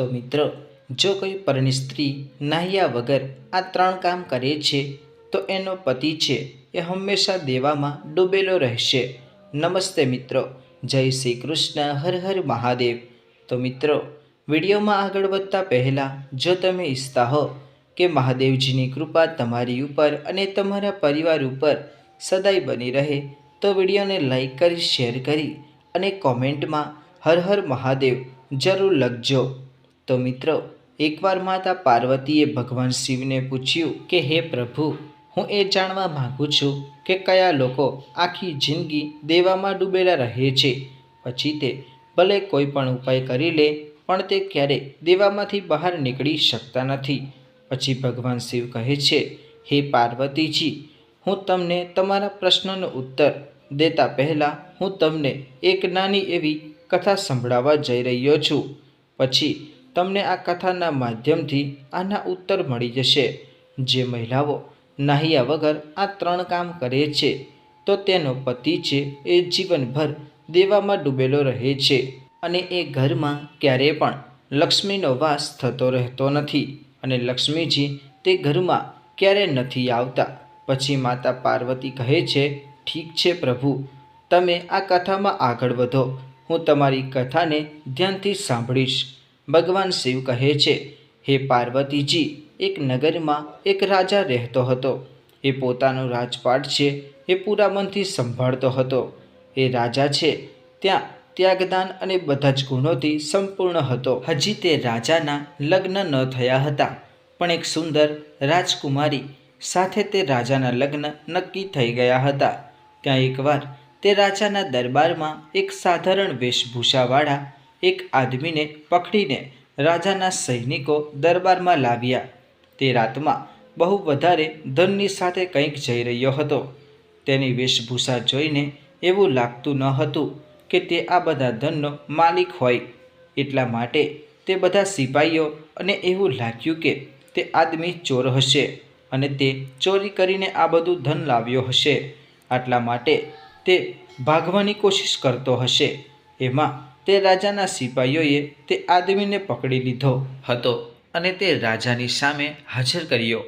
તો મિત્રો, જો કોઈ પરણી સ્ત્રી નાહ્યા વગર આ ત્રણ કામ કરે છે, તો એનો પતિ છે એ હંમેશા દેવામાં ડૂબેલો રહેશે. નમસ્તે મિત્રો, જય શ્રી કૃષ્ણ, હર હર મહાદેવ. તો મિત્રો, વિડીયોમાં આગળ વધતા પહેલાં જો તમે ઈચ્છતા હો કે મહાદેવજીની કૃપા તમારી ઉપર અને તમારા પરિવાર ઉપર સદાય બની રહે, તો વિડીયોને લાઈક કરી, શેર કરી અને કોમેન્ટમાં હર હર મહાદેવ જરૂર લખજો. તો મિત્રો, એકવાર માતા પાર્વતીએ ભગવાન શિવને પૂછ્યું કે, હે પ્રભુ, હું એ જાણવા માગું છું કે કયા લોકો આખી જિંદગી દેવામાં ડૂબેલા રહે છે? પછી તે ભલે કોઈ પણ ઉપાય કરી લે, પણ તે ક્યારેય દેવામાંથી બહાર નીકળી શકતા નથી. પછી ભગવાન શિવ કહે છે, હે પાર્વતીજી, હું તમને તમારા પ્રશ્નનો ઉત્તર દેતા પહેલાં હું તમને એક નાની એવી કથા સંભળાવવા જઈ રહ્યો છું. પછી તમને આ કથાના માધ્યમથી આના ઉત્તર મળી જશે. જે મહિલાઓ નાહ્યા વગર આ ત્રણ કામ કરે છે, તો તેનો પતિ છે એ જીવનભર દેવામાં ડૂબેલો રહે છે અને એ ઘરમાં ક્યારેય પણ લક્ષ્મીનો વાસ થતો રહેતો નથી અને લક્ષ્મીજી તે ઘરમાં ક્યારે નથી આવતા. પછી માતા પાર્વતી કહે છે, ઠીક છે પ્રભુ, તમે આ કથામાં આગળ વધો. હું તમારી કથાને ધ્યાનથી સાંભળીશ. ભગવાન શિવ કહે છે, હે પાર્વતીજી, એક નગરમાં એક રાજા રહેતો હતો. એ પોતાનો રાજપાટ છે, એ પૂરા મનથી સંભાળતો હતો. એ રાજા છે, ત્યાં ત્યાગદાન અને બધા જ ગુણોથી સંપૂર્ણ હતો. હજી તે રાજાના લગ્ન ન થયા હતા, પણ એક સુંદર રાજકુમારી સાથે તે રાજાના લગ્ન નક્કી થઈ ગયા હતા. ત્યાં એકવાર તે રાજાના દરબારમાં એક સાધારણ વેશભૂષાવાળા એક આદમીને પકડીને રાજાના સૈનિકો દરબારમાં લાવ્યા. તે રાતમાં બહુ વધારે ધનની સાથે કંઈક જઈ રહ્યો હતો. તેની વેશભૂષા જોઈને એવું લાગતું ન હતું કે તે આ બધા ધનનો માલિક હોય. એટલા માટે તે બધા સિપાહીઓ અને એવું લાગ્યું કે તે આદમી ચોર હશે અને તે ચોરી કરીને આ બધું ધન લાવ્યો હશે. આટલા માટે તે ભાગવાની કોશિશ કરતો હશે. એમાં તે રાજાના સિપાહીઓએ તે આદમીને પકડી લીધો હતો અને તે રાજાની સામે હાજર કર્યો.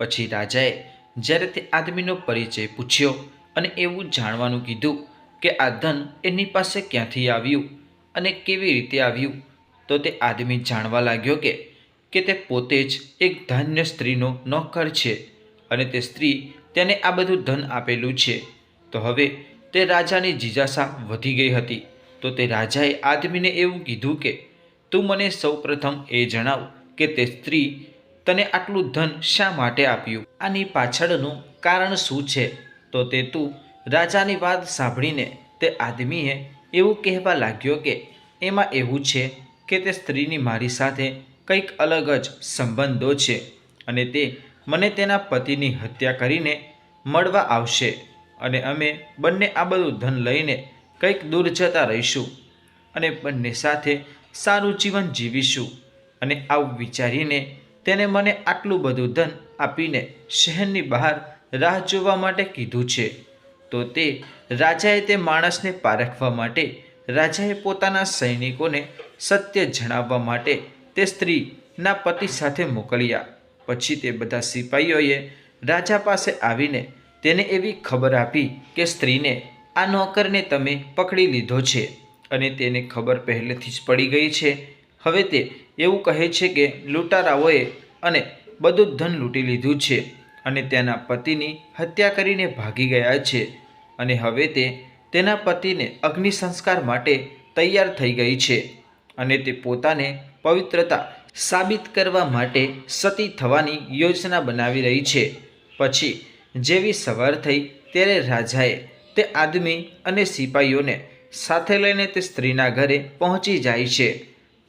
પછી રાજાએ જ્યારે તે આદમીનો પરિચય પૂછ્યો અને એવું જાણવાનું કીધું કે આ ધન એની પાસે ક્યાંથી આવ્યું અને કેવી રીતે આવ્યું, તો તે આદમી જાણવા લાગ્યો કે કે તે પોતે જ એક ધાન્ય સ્ત્રીનો નોકર છે અને તે સ્ત્રી તેને આ બધું ધન આપેલું છે. તો હવે તે રાજાની જીજાશા વધી ગઈ હતી. તો તે રાજાએ આદમીને એવું કીધું કે, તું મને સૌપ્રથમ એ જણાવ કે તે સ્ત્રી તને આટલું ધન શા માટે આપ્યું? આની પાછળનું કારણ શું છે? તો તે તું રાજાની વાત સાંભળીને તે આદમીએ એવું કહેવા લાગ્યો કે, એમાં એવું છે કે તે સ્ત્રીની મારી સાથે કંઈક અલગ જ સંબંધો છે અને તે મને તેના પતિની હત્યા કરીને મળવા આવશે અને અમે બંને આ બધું ધન લઈને કંઈક દૂર જતા રહીશું અને બંને સાથે સારું જીવન જીવીશું અને આવું વિચારીને તેને મને આટલું બધું ધન આપીને શહેરની બહાર રાહ જોવા માટે કીધું છે. તો તે રાજાએ તે માણસને પારખવા માટે, રાજાએ પોતાના સૈનિકોને સત્ય જણાવવા માટે તે સ્ત્રીના પતિ સાથે મોકલ્યા. પછી તે બધા સિપાહીઓએ રાજા પાસે આવીને તેને એવી ખબર આપી કે સ્ત્રીને આ નોકરને તમે પકડી લીધો છે અને તેને ખબર પહેલેથી જ પડી ગઈ છે. હવે તે એવું કહે છે કે લૂંટારાઓએ અને બધું ધન લૂંટી લીધું છે અને તેના પતિની હત્યા કરીને ભાગી ગયા છે અને હવે તે તેના પતિને અગ્નિ સંસ્કાર માટે તૈયાર થઈ ગઈ છે અને તે પોતાને પવિત્રતા સાબિત કરવા માટે સતી થવાની યોજના બનાવી રહી છે. પછી જેવી સવાર થઈ ત્યારે રાજાએ તે આદમી અને સિપાહીઓને સાથે લઈને તે સ્ત્રીના ઘરે પહોંચી જાય છે.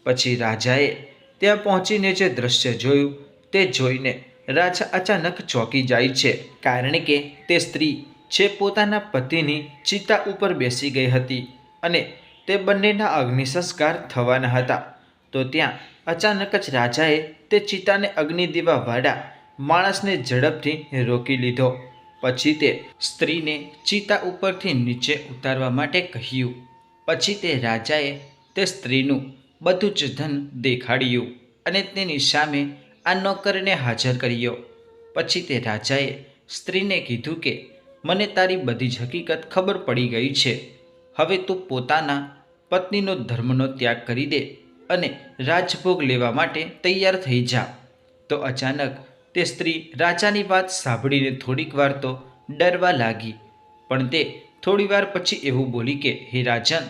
પછી રાજાએ ત્યાં પહોંચીને જે દ્રશ્ય જોયું તે જોઈને રાજા અચાનક ચોંકી જાય છે, કારણ કે તે સ્ત્રી જે પોતાના પતિની ચિતા ઉપર બેસી ગઈ હતી અને તે બંનેના અગ્નિ સંસ્કાર થવાના હતા. તો ત્યાં અચાનક જ રાજાએ તે ચિતાને અગ્નિ દેવાવાળા માણસને ઝડપથી રોકી લીધો. પછી તે સ્ત્રીને ચિતા ઉપરથી નીચે ઉતારવા માટે કહ્યું. પછી તે રાજાએ તે સ્ત્રીનું બધું જ ધન દેખાડ્યું અને તેની સામે આ નોકરને હાજર કર્યો. પછી તે રાજાએ સ્ત્રીને કીધું કે, મને તારી બધી જ હકીકત ખબર પડી ગઈ છે. હવે તું પોતાના પત્નીનો ધર્મનો ત્યાગ કરી દે અને રાજભોગ લેવા માટે તૈયાર થઈ જા. તો અચાનક તે સ્ત્રી રાજાની વાત સાંભળીને થોડીક વાર તો ડરવા લાગી. પણ તે થોડી વાર પછી એવું બોલી કે, હે રાજન,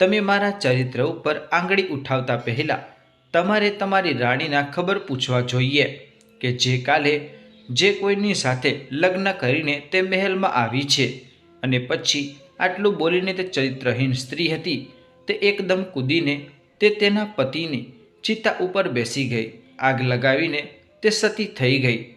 તમે મારા ચરિત્ર ઉપર આંગળી ઉઠાવતા પહેલાં તમારે તમારી રાણીના ખબર પૂછવા જોઈએ કે જે કાલે જે કોઈની સાથે લગ્ન કરીને તે મહેલમાં આવી છે અને પછી આટલું બોલીને તે ચરિત્રહીન સ્ત્રી હતી, તે એકદમ કૂદીને તે તેના પતિની ચિતા ઉપર બેસી ગઈ. આગ લગાવીને તે સતી થઈ ગઈ.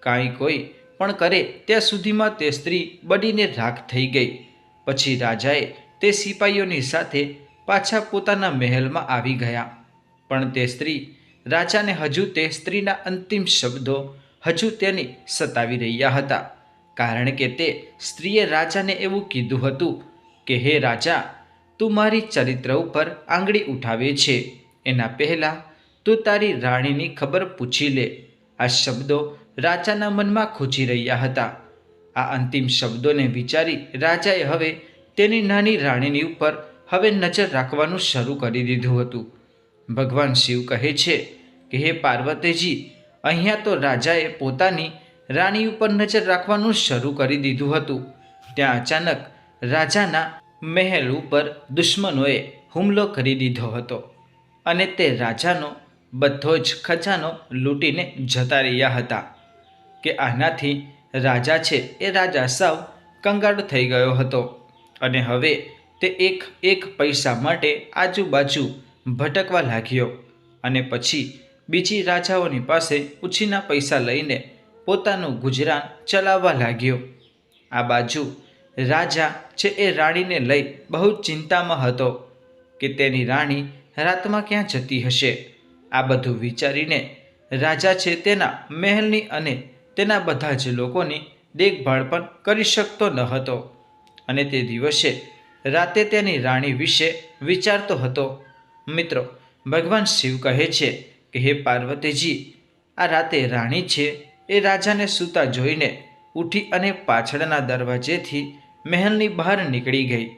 કાંઈ કોઈ પણ કરે ત્યાં સુધીમાં તે સ્ત્રી બડીને રાખ થઈ ગઈ. પછી રાજાએ તે સિપાઈઓની સાથે પાછા પોતાના મહેલમાં આવી ગયા. પણ તે સ્ત્રી રાજાને હજુ તે સ્ત્રીના અંતિમ શબ્દો હજુ તેની સતાવી રહ્યા હતા. કારણ કે તે સ્ત્રીએ રાજાને એવું કીધું હતું કે, હે રાજા, તું મારી ચરિત્ર ઉપર આંગળી ઉઠાવે છે. એના પહેલાં તું તારી રાણીની ખબર પૂછી લે. આ શબ્દો રાજાના મનમાં ખૂંચી રહ્યા હતા. આ અંતિમ શબ્દોને વિચારી રાજાએ હવે તેની નાની રાણીની ઉપર હવે નજર રાખવાનું શરૂ કરી દીધું હતું. ભગવાન શિવ કહે છે કે, હે પાર્વતીજી, અહીંયા તો રાજાએ પોતાની રાણી ઉપર નજર રાખવાનું શરૂ કરી દીધું હતું. ત્યાં અચાનક રાજાના મહેલ ઉપર દુશ્મનોએ હુમલો કરી દીધો હતો અને તે રાજાનો બધો જ ખજાનો લૂંટીને જતા રહ્યા હતા કે આનાથી રાજા છે એ રાજા સાવ કંગાળ થઈ ગયો હતો. અને હવે તે એક એક પૈસા માટે આજુબાજુ ભટકવા લાગ્યો અને પછી બીજી રાજાઓની પાસે ઉછીના પૈસા લઈને પોતાનું ગુજરાન ચલાવવા લાગ્યો. આ બાજુ રાજા છે એ રાણીને લઈ બહુ ચિંતામાં હતો કે તેની રાણી રાતમાં ક્યાં જતી હશે? આ બધું વિચારીને રાજા છે તેના મહેલની અને તેના બધા જ લોકોની દેખભાળ પણ કરી શકતો ન હતો. અને તે દિવસે રાતે તેની રાણી વિશે વિચારતો હતો. મિત્રો, ભગવાન શિવ કહે છે કે, હે પાર્વતીજી, આ રાતે રાણી છે એ રાજાને સૂતા જોઈને ઉઠી અને પાછળના દરવાજેથી મહેલની બહાર નીકળી ગઈ.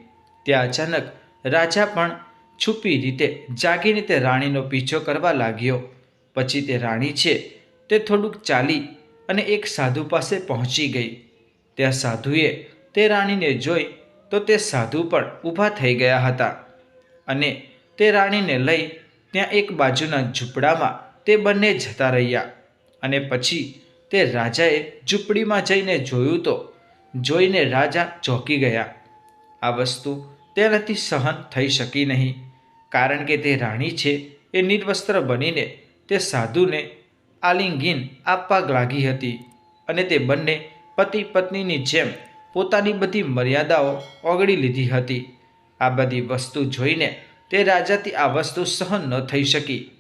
ત્યાં અચાનક રાજા પણ છુપી રીતે જાગીને તે રાણીનો પીછો કરવા લાગ્યો. પછી તે રાણી છે તે થોડુંક ચાલી અને એક સાધુ પાસે પહોંચી ગઈ. ત્યાં સાધુએ તે રાણીને જોઈ તો તે સાધુ પણ ઊભા થઈ ગયા હતા અને તે રાણીને લઈ ત્યાં એક બાજુના ઝૂંપડામાં તે બંને જતા રહ્યા અને પછી તે રાજાએ ઝૂંપડીમાં જઈને જોયું તો જોઈને રાજા ચોંકી ગયા. આ વસ્તુ તેનાથી સહન થઈ શકી નહીં. કારણ કે તે રાણી છે, એ નિર્વસ્ત્ર બનીને તે સાધુને આલિંગીન આપવા લાગી હતી અને તે બંને પતિ પત્નીની જેમ પોતાની બધી મર્યાદાઓ ઓગળી લીધી હતી. આ બધી વસ્તુ જોઈને તે રાજાથી આ વસ્તુ સહન ન થઈ શકી.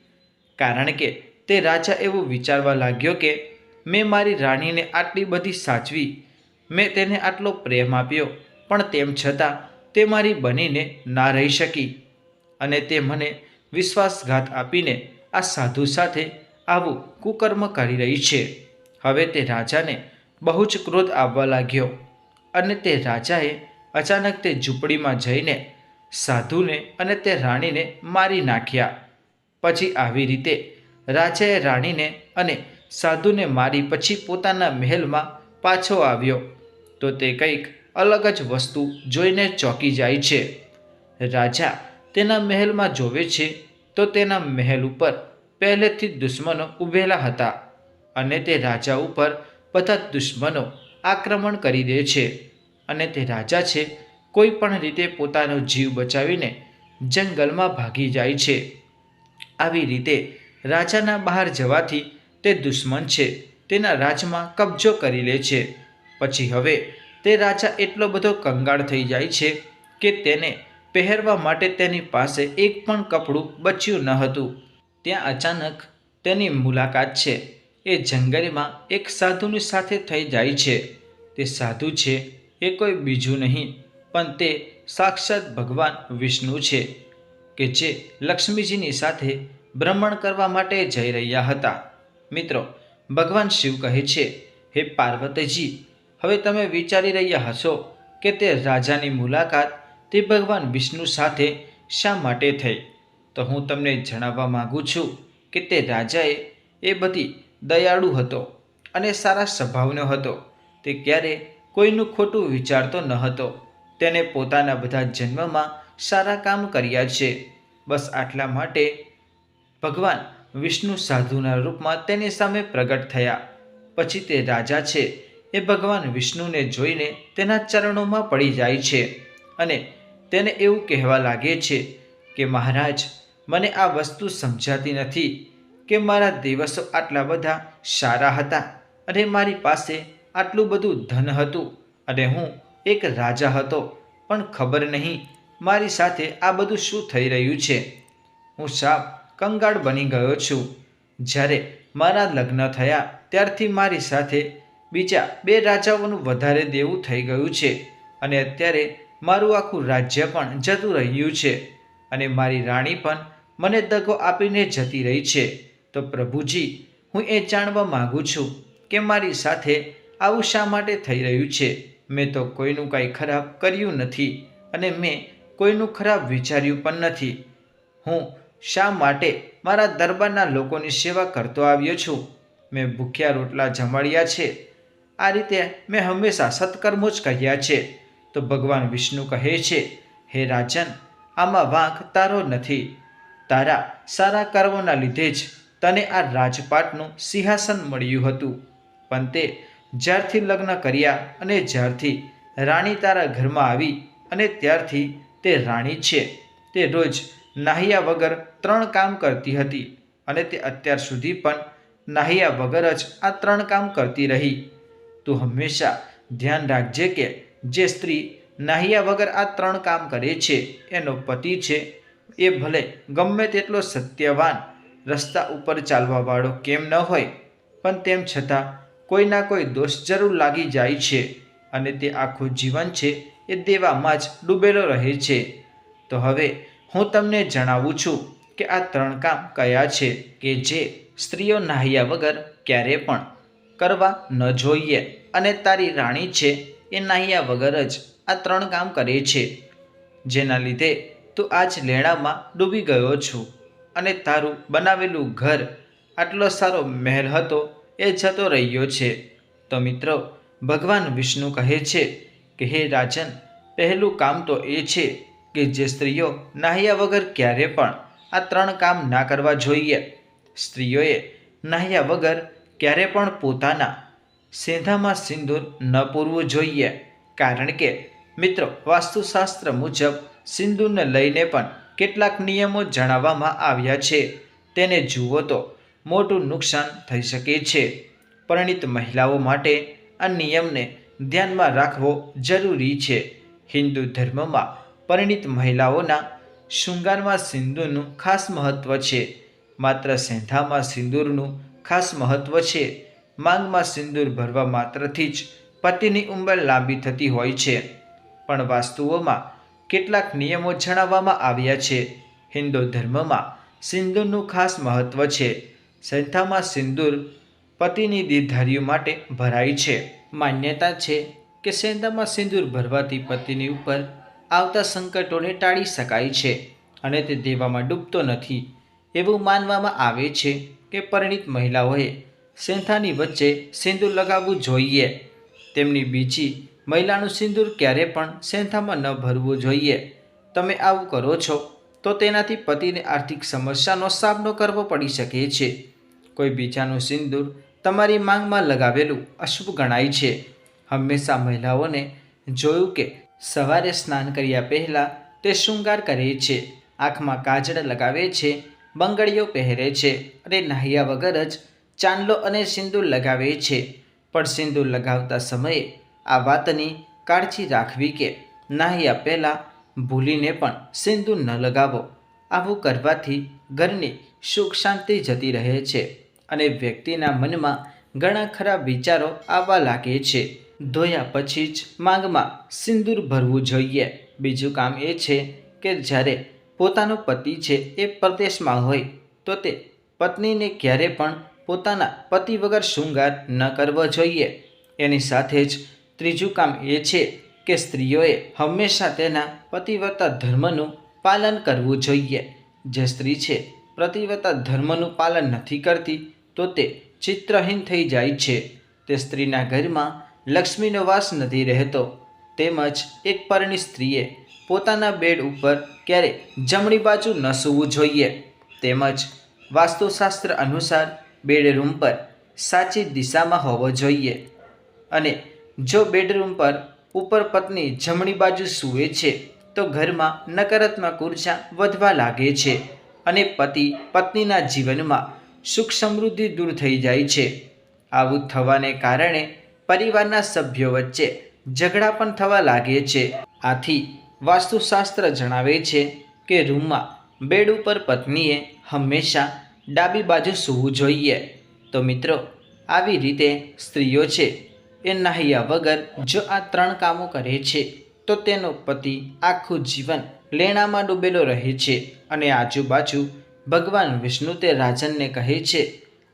કારણ કે તે રાજા એવું વિચારવા લાગ્યો કે, મેં મારી રાણીને આટલી બધી સાચવી, મેં તેને આટલો પ્રેમ આપ્યો, પણ તેમ છતાં તે મારી બનીને ના રહી શકી. અને તે મને વિશ્વાસઘાત આપીને આ સાધુ સાથે આવું કુકર્મ કરી રહી છે. હવે તે રાજાને બહુ જ ક્રોધ આવવા લાગ્યો અને તે રાજાએ અચાનક તે ઝૂંપડીમાં જઈને સાધુને અને તે રાણીને મારી નાખ્યા. પછી આવી રીતે રાજાએ રાણીને અને સાધુને મારી પછી પોતાના મહેલમાં પાછો આવ્યો. તો તે કંઈક અલગ જ વસ્તુ જોઈને ચોંકી જાય છે. રાજા તેના મહેલમાં જોવે છે, તો તેના મહેલ ઉપર પહેલેથી દુશ્મનો ઊભેલા હતા અને તે રાજા ઉપર બધા દુશ્મનો આક્રમણ કરી દે છે અને તે રાજા છે, કોઈ પણ રીતે પોતાનો જીવ બચાવીને જંગલમાં ભાગી જાય છે. આવી રીતે રાજાના બહાર જવાથી તે દુશ્મન છે, તેના રાજમાં કબજો કરી લે છે. પછી હવે તે રાજા એટલો બધો કંગાળ થઈ જાય છે કે તેને પહેરવા માટે તેની પાસે એક પણ કપડું બચ્યું ન હતું. ત્યાં અચાનક તેની મુલાકાત છે. એ જંગલમાં એક સાધુની સાથે થઈ જાય છે. તે સાધુ છે, એ કોઈ બીજું નહીં, પણ તે સાક્ષાત ભગવાન વિષ્ણુ છે, કે જે લક્ષ્મીજીની સાથે ભ્રમણ કરવા માટે જઈ રહ્યા હતા. મિત્રો, ભગવાન શિવ કહે છે, હે પાર્વતીજી, હવે તમે વિચારી રહ્યા હશો કે તે રાજાની મુલાકાત તે ભગવાન વિષ્ણુ સાથે શા માટે થઈ? તો હું તમને જણાવવા માગું છું કે તે રાજાએ એ બધી દયાળુ હતો અને સારા સ્વભાવનો હતો. તે ક્યારે કોઈનું ખોટું વિચારતો ન હતો. તેને પોતાના બધા જન્મમાં સારા કામ કર્યા છે. બસ આટલા માટે ભગવાન વિષ્ણુ સાધુના રૂપમાં તેની સામે પ્રગટ થયા. પછી તે રાજા છે એ ભગવાન વિષ્ણુને જોઈને તેના ચરણોમાં પડી જાય છે અને તેને એવું કહેવા લાગે છે કે, મહારાજ, મને આ વસ્તુ સમજાતી નથી કે મારા દિવસો આટલા બધા સારા હતા અને મારી પાસે આટલું બધું ધન હતું અને હું એક રાજા હતો, પણ ખબર નહીં મારી સાથે આ બધું શું થઈ રહ્યું છે. હું સાપ કંગાળ બની ગયો છું. જ્યારે મારા લગ્ન થયા ત્યારથી મારી સાથે બીજા બે રાજાઓનું વધારે દેવું થઈ ગયું છે અને અત્યારે મારું આખું રાજ્ય પણ જતું રહ્યું છે અને મારી રાણી પણ મને દગો આપીને જતી રહી છે. તો પ્રભુજી, હું એ જાણવા માગું છું કે મારી સાથે આવું શા માટે થઈ રહ્યું છે? મેં તો કોઈનું કાંઈ ખરાબ કર્યું નથી અને મેં કોઈનું ખરાબ વિચાર્યું પણ નથી. હું શા માટે મારા દરબારના લોકોની સેવા કરતો આવ્યો છું? મેં ભૂખ્યા રોટલા જમાડ્યા છે. આ રીતે મેં હંમેશા સત્કર્મો જ કહ્યા છે. તો ભગવાન વિષ્ણુ કહે છે, હે રાજન, આમાં વાંક તારો નથી. તારા સારા કર્મોના લીધે જ તને આ રાજપાટનું સિંહાસન મળ્યું હતું. પણ તે જ્યારથી લગ્ન કર્યા અને જ્યારથી રાણી તારા ઘરમાં આવી અને ત્યારથી તે રાણી છે. તે રોજ નાહિયા વગર ત્રણ કામ કરતી હતી અને તે અત્યાર સુધી પણ નાહિયા વગર જ આ ત્રણ કામ કરતી રહી. તું હંમેશા ધ્યાન રાખજે કે જે સ્ત્રી નાહ્યા વગર આ ત્રણ કામ કરે છે, એનો પતિ છે, એ ભલે ગમે તેટલો સત્યવાન, રસ્તા ઉપર ચાલવાવાળો કેમ ન હોય, પણ તેમ છતાં કોઈના કોઈ દોષ જરૂર લાગી જાય છે અને તે આખું જીવન છે એ દેવામાં જ ડૂબેલો રહે છે. તો હવે હું તમને જણાવું છું કે આ ત્રણ કામ કયા છે કે જે સ્ત્રીઓ નાહ્યા વગર ક્યારે પણ કરવા ન જોઈએ અને તારી રાણી છે એ નાહ્યા વગર જ આ ત્રણ કામ કરે છે. જેના લીધે તું આજ લેણામાં ડૂબી ગયો છું અને તારું બનાવેલું ઘર આટલો સારો મહેલ હતો એ જતો રહ્યો છે. તો મિત્રો, ભગવાન વિષ્ણુ કહે છે કે, હે રાજન, પહેલું કામ તો એ છે કે જે સ્ત્રીઓ નાહ્યા વગર ક્યારે પણ આ ત્રણ કામ ના કરવા જોઈએ. સ્ત્રીઓએ નાહ્યા વગર ક્યારે પણ પોતાના સેંધામાં સિંદૂર ન પૂરવું જોઈએ. કારણ કે, મિત્રો, વાસ્તુશાસ્ત્ર મુજબ સિંદૂરને લઈને પણ કેટલાક નિયમો જણાવવામાં આવ્યા છે. તેને જુઓ તો, મોટું નુકસાન થઈ શકે છે. પરિણિત મહિલાઓ માટે આ નિયમને ધ્યાનમાં રાખવો જરૂરી છે. હિન્દુ ધર્મમાં પરિણિત મહિલાઓના શૃંગારમાં સિંદૂરનું ખાસ મહત્ત્વ છે. માત્ર સેંધામાં સિંદૂરનું ખાસ મહત્ત્વ છે. માંગમાં સિંદૂર ભરવા માત્રથી જ પતિની ઉંમર લાંબી થતી હોય છે. પણ વાસ્તુઓમાં કેટલાક નિયમો જણાવવામાં આવ્યા છે. હિન્દુ ધર્મમાં સિંદૂરનું ખાસ મહત્ત્વ છે. સંસ્થામાં સિંદૂર પતિની દીર્ઘારીઓ માટે ભરાય છે. માન્યતા છે કે સેંધામાં સિંદૂર ભરવાથી પતિની ઉપર આવતા સંકટોને ટાળી શકાય છે અને તે દેવામાં ડૂબતો નથી. એવું માનવામાં આવે છે કે પરિણિત મહિલાઓએ સેંથાની વચ્ચે સિંદૂર લગાવવું જોઈએ. તેમની બીજી મહિલાનું સિંદૂર ક્યારે પણ સેંથામાં ન ભરવું જોઈએ. તમે આવું કરો છો, તો તેનાથી પતિને આર્થિક સમસ્યાનો સામનો કરવો પડી શકે છે. કોઈ બીજાનું સિંદૂર તમારી માંગમાં લગાવેલું અશુભ ગણાય છે. હંમેશા મહિલાઓને જોયું કે સવારે સ્નાન કર્યા પહેલાં તે શૃંગાર કરે છે, આંખમાં કાજળ લગાવે છે, બંગડીઓ પહેરે છે અને નાહ્યા વગર જ ચાંદલો અને સિંદૂર લગાવે છે. પણ સિંદૂર લગાવતા સમયે આ વાતની કાળજી રાખવી કે નાહ્યા પહેલાં ભૂલીને પણ સિંદૂર ન લગાવો. આવું કરવાથી ઘરની સુખ શાંતિ જતી રહે છે અને વ્યક્તિના મનમાં ઘણા ખરા વિચારો આવવા લાગે છે. ધોયા પછી જ માંગમાં સિંદૂર ભરવું જોઈએ. બીજું કામ એ છે કે જ્યારે પોતાનો પતિ છે એ પરદેશમાં હોય, તો તે પત્નીને ક્યારે પણ પોતાના પતિ વગર શૃંગાર ન કરવો જોઈએ. એની સાથે જ ત્રીજું કામ એ છે કે સ્ત્રીઓએ હંમેશા તેના પતિવ્રતા ધર્મનું પાલન કરવું જોઈએ. જે સ્ત્રી છે, પતિવ્રતા ધર્મનું પાલન નથી કરતી, તો તે ચિત્રહીન થઈ જાય છે. તે સ્ત્રીના ઘરમાં લક્ષ્મીનો વાસ નથી રહેતો. તેમજ એક પરણી સ્ત્રીએ પોતાના બેડ ઉપર ક્યારે જમણી બાજુ ન સૂવું જોઈએ. તેમજ વાસ્તુશાસ્ત્ર અનુસાર બેડરૂમ પર સાચી દિશામાં હોવો જોઈએ. અને જો બેડરૂમ પર ઉપર પત્ની જમણી બાજુ સૂવે છે, તો ઘરમાં નકારાત્મક ઊર્જા વધવા લાગે છે અને પતિ પત્નીના જીવનમાં સુખ સમૃદ્ધિ દૂર થઈ જાય છે. આવું થવાને કારણે પરિવારના સભ્યો વચ્ચે ઝઘડા પણ થવા લાગે છે. આથી વાસ્તુશાસ્ત્ર જણાવે છે કે રૂમમાં બેડ ઉપર પત્નીએ હંમેશા ડાબી બાજુ સૂવું જોઈએ. તો મિત્રો, આવી રીતે સ્ત્રીઓ છે, એ નાહ્યા વગર જો આ ત્રણ કામો કરે છે, તો તેનો પતિ આખું જીવન લેણામાં ડૂબેલો રહે છે અને આજુબાજુ ભગવાન વિષ્ણુ તે રાજનને કહે છે,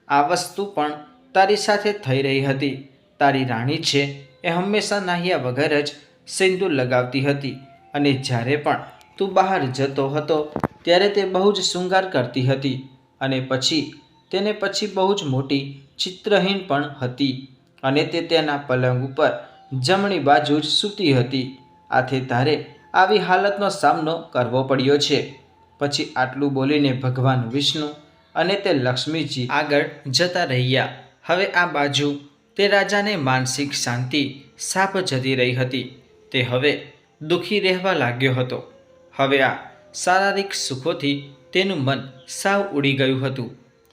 આ વસ્તુ પણ તારી સાથે થઈ રહી હતી. તારી રાણી છે, એ હંમેશા નાહ્યા વગર જ સિંદૂર લગાવતી હતી અને જ્યારે પણ તું બહાર જતો હતો, ત્યારે તે બહુ જ શૃંગાર કરતી હતી. અને પછી તેને પછી બહુ જ મોટી ચિત્રહીન પણ હતી અને તે તેના પલંગ ઉપર જમણી બાજુ જ સૂતી હતી. આથી તારે આવી હાલતનો સામનો કરવો પડ્યો છે. પછી આટલું બોલીને ભગવાન વિષ્ણુ અને તે લક્ષ્મીજી આગળ જતા રહ્યા. હવે આ બાજુ તે રાજાને માનસિક શાંતિ સાપ જતી રહી હતી. તે હવે દુઃખી રહેવા લાગ્યો હતો. હવે આ શારીરિક સુખોથી તેનું મન સાવ ઉડી ગયું હતું.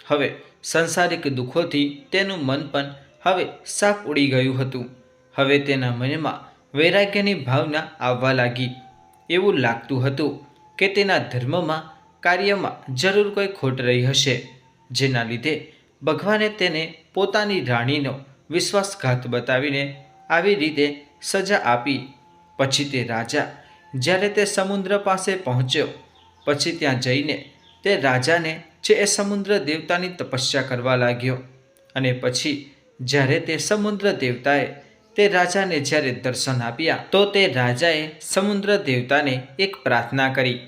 હવે સંસારિક દુઃખોથી તેનું મન પણ હવે સાફ ઉડી ગયું હતું. હવે તેના મનમાં વૈરાગ્યની ભાવના આવવા લાગી. એવું લાગતું હતું કે તેના ધર્મમાં કાર્યમાં જરૂર કોઈ ખોટ રહી હશે, જેના લીધે ભગવાને તેને પોતાની રાણીનો વિશ્વાસઘાત બતાવીને આવી રીતે સજા આપી. પછી તે રાજા જ્યારે તે સમુદ્ર પાસે પહોંચ્યો, પછી ત્યાં જઈને તે રાજાને જે એ સમુદ્ર દેવતાની તપસ્યા કરવા લાગ્યો અને પછી જ્યારે તે સમુદ્ર દેવતાએ તે રાજાને જ્યારે દર્શન આપ્યા, તો તે રાજાએ સમુદ્ર દેવતાને એક પ્રાર્થના કરી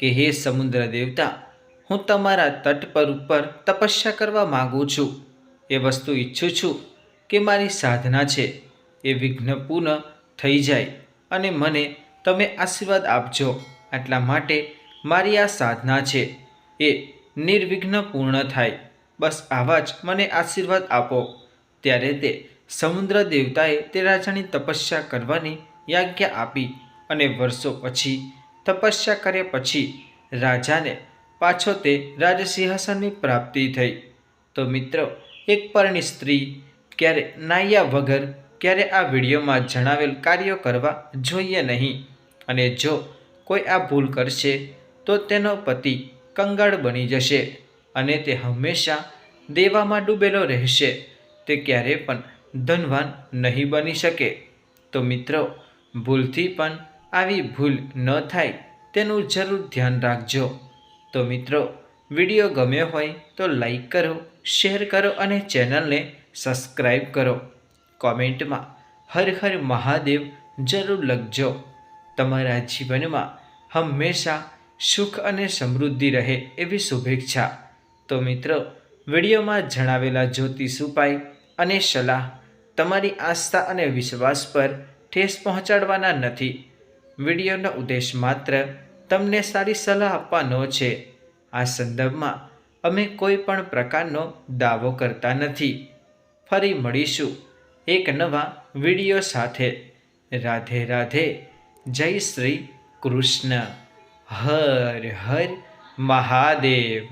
કે, હે સમુદ્ર દેવતા, હું તમારા તટ પર ઉપર તપસ્યા કરવા માગું છું. એ વસ્તુ ઈચ્છું છું કે મારી સાધના છે. એ વિઘ્નપૂર્ણ થઈ જાય અને મને તમે આશીર્વાદ આપજો. એટલા માટે મારી આ સાધના છે. એ નિર્વિઘ્ન પૂર્ણ થાય. બસ આવા જ મને આશીર્વાદ આપો. ત્યારે તે સમુદ્ર દેવતાએ તે રાજાની તપસ્યા કરવાની યાજ્ઞા આપી અને વર્ષો પછી તપસ્યા કર્યા પછી રાજાને પાછો તે રાજસિંહાસનની પ્રાપ્તિ થઈ. તો મિત્રો, એક પરણી સ્ત્રી ક્યારે નાયા વગર ક્યારે આ વિડીયોમાં જણાવેલ કાર્યો કરવા જોઈએ નહીં. અને જો કોઈ આ ભૂલ કરશે, તો તેનો પતિ કંગાળ બની જશે અને તે હંમેશા દેવામાં ડૂબેલો રહેશે. તે ક્યારે પણ ધનવાન નહીં બની શકે. તો મિત્રો, ભૂલથી પણ આવી ભૂલ ન થાય તેનું જરૂર ધ્યાન રાખજો. તો મિત્રો, વીડિયો ગમ્યો હોય તો લાઈક કરો, શેર કરો અને ચેનલને સબસ્ક્રાઈબ કરો. કોમેન્ટમાં હર હર મહાદેવ જરૂર લખજો. તમારા જીવનમાં હંમેશા સુખ અને સમૃદ્ધિ રહે એવી શુભેચ્છા. તો મિત્રો, વિડીયોમાં જણાવેલા જ્યોતિષ ઉપાય અને સલાહ તમારી આસ્થા અને વિશ્વાસ પર ઠેસ પહોંચાડવાના નથી. વિડીયોનો ઉદ્દેશ માત્ર તમને સારી સલાહ આપવાનો છે. આ સંદર્ભમાં અમે કોઈ પણ પ્રકારનો દાવો કરતા નથી. ફરી મળીશું એક નવા વીડિયો સાથે. રાધે રાધે. જય શ્રી કૃષ્ણ. હર હર મહાદેવ.